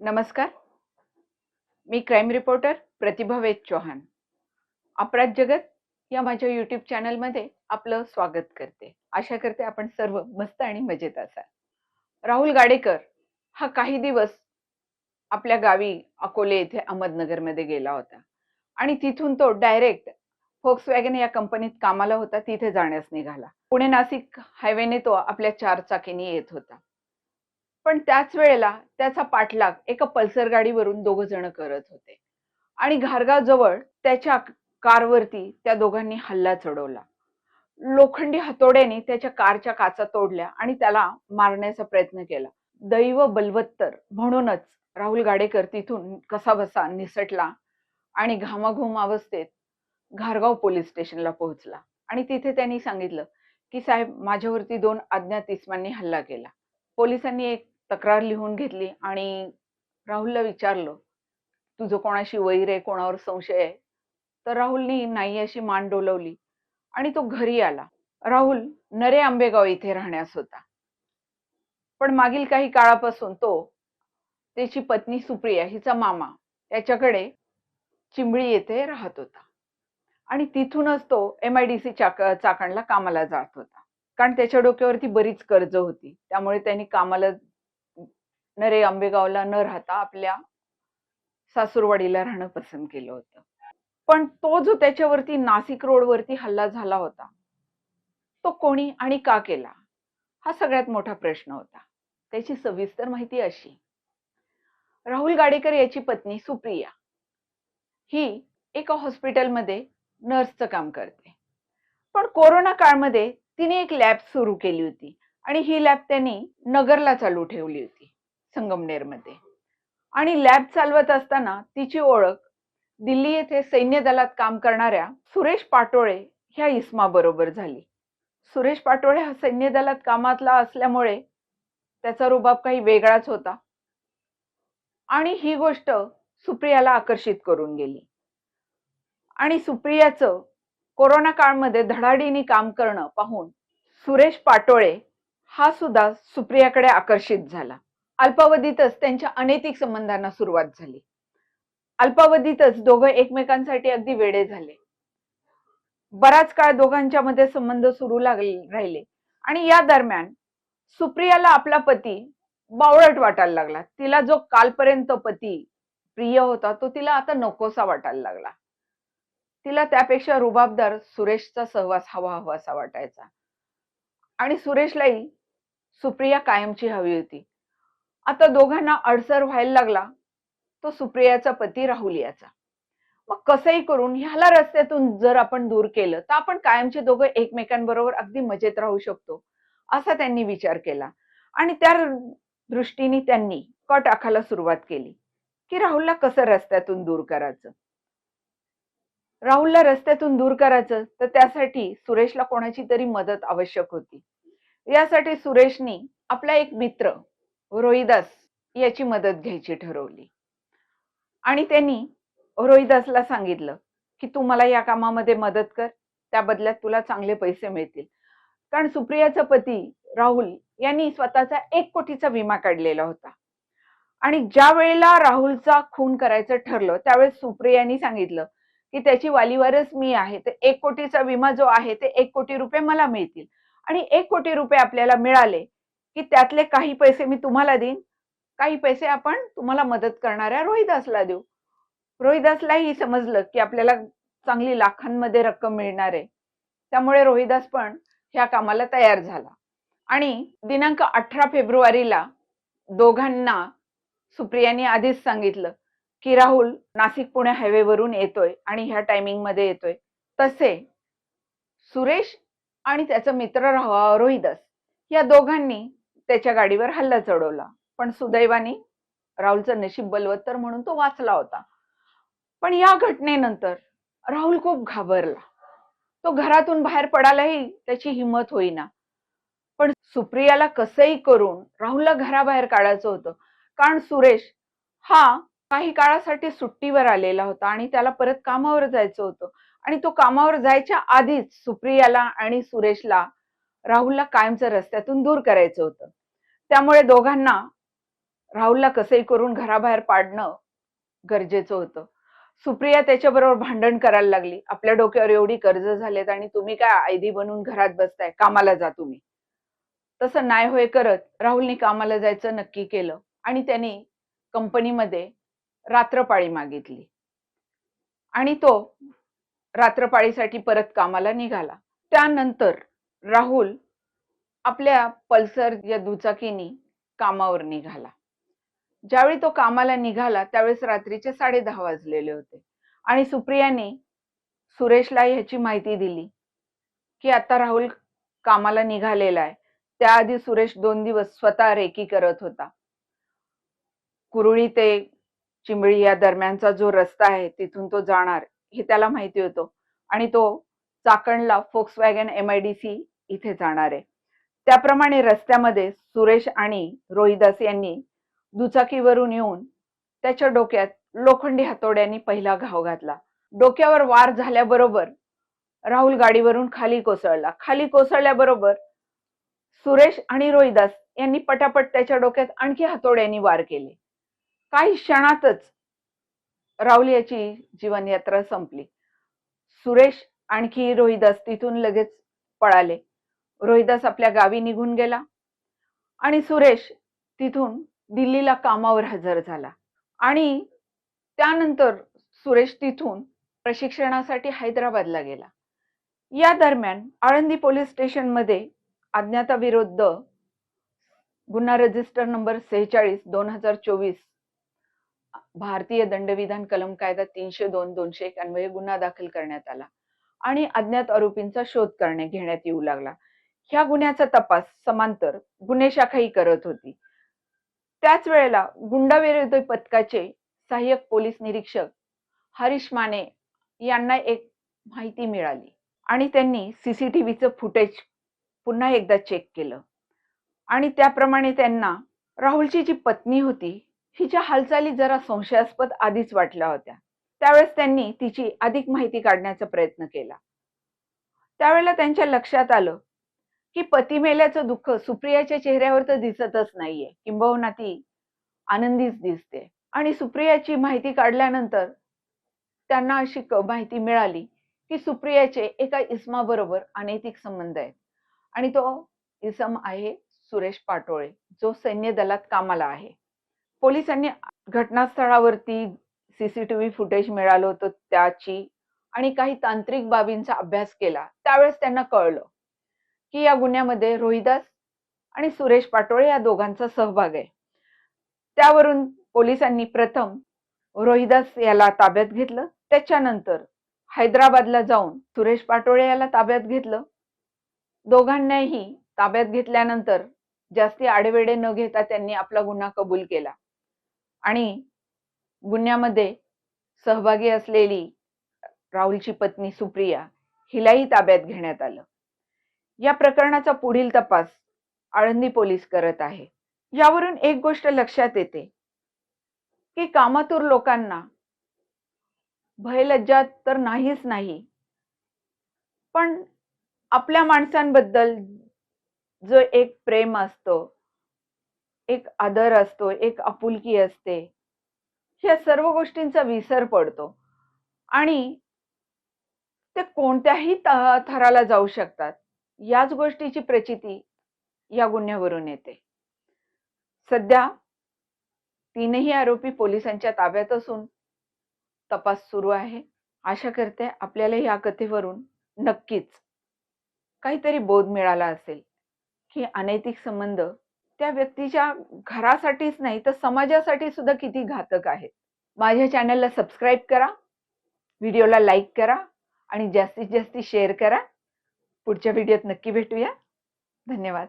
नमस्कार. मी crime reporter Pratibha Ved Chauhan. अपराध जगत या माझ्या यूट्यूब चॅनलमध्ये आपलं स्वागत करते. आशा करते आपण सर्व मस्त आणि मजेत असाल. राहुल गाडेकर हा काही दिवस आपल्या गावी अकोले येथे अहमदनगरमध्ये गेला होता. आणि तिथून तो डायरेक्ट फोक्स वॅगन या कंपनीत कामाला होता. तिथे जाण्यास निघाला. पुणे नाशिक हायवेने तो आपल्या चार चाकीने येत होता. पण त्याच वेळेला त्याचा पाठलाग एका पल्सर गाडीवरून दोघं जण करत होते. आणि घारगाव जवळ त्याच्या कारवरती त्या दोघांनी हल्ला चढवला. लोखंडी हातोड्याने त्याच्या कारच्या काचा तोडल्या आणि त्याला मारण्याचा प्रयत्न केला. दैव बलवत्तर म्हणूनच राहुल गाडेकर तिथून कसा बसा निसटला आणि घामाघूम अवस्थेत घारगाव पोलीस स्टेशनला पोहोचला. आणि तिथे त्यांनी सांगितलं की साहेब माझ्यावरती दोन अज्ञात इस्मांनी हल्ला केला. पोलिसांनी एक तक्रार लिहून घेतली आणि राहुलला विचारलं तुझं कोणाशी वैर आहे? कोणावर संशय आहे? तर राहुलनी नाही अशी मान डोलवली आणि तो घरी आला. राहुल नरे आंबेगाव इथे राहण्यास होता. पण मागील काही काळापासून तो त्याची पत्नी सुप्रिया हिचा मामा त्याच्याकडे चिंबळी येथे राहत होता. आणि तिथूनच तो एम आय डी सी चाक चाकणला कामाला जात होता. कारण त्याच्या डोक्यावरती बरीच कर्ज होती. त्यामुळे त्यांनी कामाला नरे आंबेगावला न राहता आपल्या सासूरवाडीला राहणं पसंत केलं होतं. पण तो जो त्याच्यावरती नाशिक रोडवरती हल्ला झाला होता तो कोणी आणि का केला? हा सगळ्यात मोठा प्रश्न होता. त्याची सविस्तर माहिती अशी. राहुल गाडेकर याची पत्नी सुप्रिया ही एका हॉस्पिटलमध्ये नर्सचं काम करते. पण कोरोना काळमध्ये तिने एक लॅब सुरू केली होती आणि ही लॅब त्यांनी नगरला चालू ठेवली होती. संगमनेरमध्ये. आणि लॅब चालवत असताना तिची ओळख दिल्ली येथे सैन्य दलात काम करणाऱ्या सुरेश पाटोळे ह्या इस्मा बरोबर झाली. सुरेश पाटोळे हा सैन्य दलात कामातला असल्यामुळे त्याचा रुबाब काही वेगळाच होता. आणि ही गोष्ट सुप्रियाला आकर्षित करून गेली. आणि सुप्रियाचं कोरोना काळमध्ये धडाडीने काम करणं पाहून सुरेश पाटोळे हा सुद्धा सुप्रियाकडे आकर्षित झाला. अल्पावधीतच त्यांच्या अनैतिक संबंधांना सुरुवात झाली. अल्पावधीतच दोघं एकमेकांसाठी अगदी वेडे झाले. बराच काळ दोघांच्या मध्ये संबंध सुरू लागले राहिले. आणि या दरम्यान सुप्रियाला आपला पती बावळट वाटायला लागला. तिला जो कालपर्यंत पती प्रिय होता तो तिला आता नकोसा वाटायला लागला. तिला त्यापेक्षा रुबाबदार सुरेशचा सहवास हवा हवासा वाटायचा. आणि सुरेशलाही सुप्रिया कायमची हवी होती. आता दोघांना अडसर व्हायला लागला तो सुप्रियाचा पती राहुल याचा मग कसंही करून ह्याला रस्त्यातून जर आपण दूर केलं तर आपण कायमचे दोघं एकमेकांबरोबर अगदी मजेत राहू शकतो असा त्यांनी विचार केला. आणि त्या दृष्टीने त्यांनी कट आखायला सुरुवात केली की राहुलला कसं रस्त्यातून दूर करायचं? राहुलला रस्त्यातून दूर करायचं तर त्यासाठी सुरेशला कोणाची तरी मदत आवश्यक होती. यासाठी सुरेशनी आपला एक मित्र रोहिदास याची मदत घ्यायची ठरवली. आणि त्यांनी रोहिदासला सांगितलं की तू मला या कामामध्ये मदत कर त्या बदल्यात तुला चांगले पैसे मिळतील. कारण सुप्रियाचा पती राहुल यांनी स्वतःचा एक कोटीचा विमा काढलेला होता. आणि ज्या वेळेला राहुलचा खून करायचं ठरलं त्यावेळेस सुप्रियानी सांगितलं की त्याची वालीवारच मी आहे तर एक कोटीचा विमा जो आहे ते एक कोटी रुपये मला मिळतील. आणि एक कोटी रुपये आपल्याला मिळाले की त्यातले काही पैसे मी तुम्हाला देईन. काही पैसे आपण तुम्हाला मदत करणाऱ्या रोहिदासला देऊ. रोहिदासलाही समजलं की आपल्याला चांगली लाखांमध्ये रक्कम मिळणार आहे. त्यामुळे रोहिदास पण ह्या कामाला तयार झाला. आणि दिनांक अठरा फेब्रुवारीला दोघांना सुप्रियाने आधीच सांगितलं की राहुल नाशिक पुणे हायवेवरून येतोय आणि ह्या टायमिंगमध्ये येतोय. तसे सुरेश आणि त्याचा मित्र रोहिदास या दोघांनी त्याच्या गाडीवर हल्ला चढवला. पण सुदैवाने राहुलचं नशीब बलवत्तर म्हणून तो वाचला होता. पण या घटनेनंतर राहुल खूप घाबरला. तो घरातून बाहेर पडायलाही त्याची हिंमत होईना. पण सुप्रियाला कसंही करून राहुलला घराबाहेर काढायचं होतं. कारण सुरेश हा काही काळासाठी सुट्टीवर आलेला होता आणि त्याला परत कामावर जायचं होतं. आणि तो कामावर जायच्या आधीच सुप्रियाला आणि सुरेशला राहुलला कायमचं रस्त्यातून दूर करायचं होतं. त्यामुळे दोघांना राहुलला कसंही करून घराबाहेर पाडणं गरजेचं होतं. सुप्रिया त्याच्याबरोबर भांडण करायला लागली. आपल्या डोक्यावर एवढी कर्ज झालेत आणि तुम्ही काय आयदी बनून घरात बसताय? कामाला जा तुम्ही. तसं नाही होय करत. राहुलने कामाला जायचं नक्की केलं आणि त्याने कंपनीमध्ये रात्रपाळी मागितली. आणि तो रात्रपाळीसाठी परत कामाला निघाला. त्यानंतर राहुल आपल्या पल्सर या दुचाकीनी कामावर निघाला. ज्यावेळी तो कामाला निघाला त्यावेळेस रात्रीचे साडे दहा वाजलेले होते. आणि सुप्रियाने सुरेशला ह्याची माहिती दिली की आता राहुल कामाला निघालेला आहे. त्याआधी सुरेश दोन दिवस स्वतः रेकी करत होता. कुरुळी ते चिंबळी या दरम्यानचा जो रस्ता आहे तिथून तो जाणार हे त्याला माहिती होतं. आणि तो चाकणला Volkswagen M I D C इथे जाणार आहे. त्याप्रमाणे रस्त्यामध्ये सुरेश आणि रोहिदास यांनी दुचाकीवरून येऊन त्याच्या डोक्यात लोखंडी हातोड्यांनी पहिला घाव घातला. डोक्यावर वार झाल्याबरोबर राहुल गाडीवरून खाली कोसळला. खाली कोसळल्याबरोबर सुरेश आणि रोहिदास यांनी पटापट त्याच्या डोक्यात आणखी हातोड्यांनी वार केले. काही क्षणातच राहुल याची जीवनयात्रा संपली. सुरेश आणखी रोहिदास तिथून लगेच पळाले. रोहिदास आपल्या गावी निघून गेला आणि सुरेश तिथून दिल्लीला कामावर हजर झाला. आणि त्यानंतर सुरेश तिथून प्रशिक्षणासाठी हैदराबादला गेला. या दरम्यान आळंदी पोलीस स्टेशनमध्ये अज्ञाताविरुद्ध गुन्हा रजिस्टर नंबर सेहेचाळीस दोन हजार चोवीस भारतीय दंडविधान कलम कायदा तीनशे दोन दोनशे एक अन्वये गुन्हा दाखल करण्यात आला. आणि अज्ञात आरोपींचा शोध करणे घेण्यात येऊ लागला. ह्या गुन्ह्याचा तपास समांतर गुन्हे शाखाही करत होती. त्याच वेळेला गुंडाविरोधी पथकाचे सहाय्यक पोलीस निरीक्षक हरीश माने यांना एक माहिती मिळाली आणि त्यांनी सीसीटीव्हीचं फुटेज पुन्हा एकदा चेक केलं. आणि त्याप्रमाणे त्यांना राहुलची जी पत्नी होती हिच्या हालचाली जरा संशयास्पद आधीच वाटल्या होत्या. त्यावेळेस त्यांनी तिची अधिक माहिती काढण्याचा प्रयत्न केला. त्यावेळेला त्यांच्या लक्षात आलं की पती मेल्याचं दुःख सुप्रियाच्या चेहऱ्यावर तर दिसतच नाहीये. किंबहुना ती आनंदीच दिसते. आणि सुप्रियाची माहिती काढल्यानंतर त्यांना अशी माहिती मिळाली की सुप्रियाचे एका इसमाबरोबर अनैतिक संबंध आहेत. आणि तो इसम आहे सुरेश पाटोळे जो सैन्य दलात कामाला आहे. पोलिसांनी घटनास्थळावरती सीसीटीव्ही फुटेज मिळालं होतं त्याची आणि काही तांत्रिक बाबींचा अभ्यास केला त्यावेळेस त्यांना कळलं की या गुन्ह्यामध्ये रोहिदास आणि सुरेश पाटोळे या दोघांचा सहभाग आहे. त्यावरून पोलिसांनी प्रथम रोहिदास याला ताब्यात घेतलं. त्याच्यानंतर हैदराबादला जाऊन सुरेश पाटोळे याला ताब्यात घेतलं. दोघांनाही ताब्यात घेतल्यानंतर जास्ती आडेवेडे न घेता त्यांनी आपला गुन्हा कबूल केला. आणि गुन्ह्यामध्ये सहभागी असलेली राहुलची पत्नी सुप्रिया हिलाही ताब्यात घेण्यात आलं. या प्रकरणाचा पुढील तपास आळंदी पोलीस करत आहे. यावरून एक गोष्ट लक्षात येते की कामातूर लोकांना भयलज्जा तर नाहीच नाही पण आपल्या माणसांबद्दल जो एक प्रेम असतो एक आदर असतो एक आपुलकी असते ह्या सर्व गोष्टींचा विसर पडतो. आणि ते कोणत्याही थराला जाऊ शकतात. याच गोष्टीची प्रचिती या गुन्ह्यावरून येते. सध्या तीनही आरोपी पोलिसांच्या ताब्यात असून तपास सुरू आहे. आशा करते आपल्याला या कथेवरून नक्कीच काहीतरी बोध मिळाला असेल की अनैतिक संबंध त्या व्यक्तीच्या घरासाठीच नाही तर समाजासाठी सुद्धा किती घातक आहेत. माझ्या चॅनलला सबस्क्राईब करा व्हिडिओला लाईक करा आणि जास्तीत जास्त शेअर करा. पुढच्या व्हिडिओत नक्की भेटूया. धन्यवाद.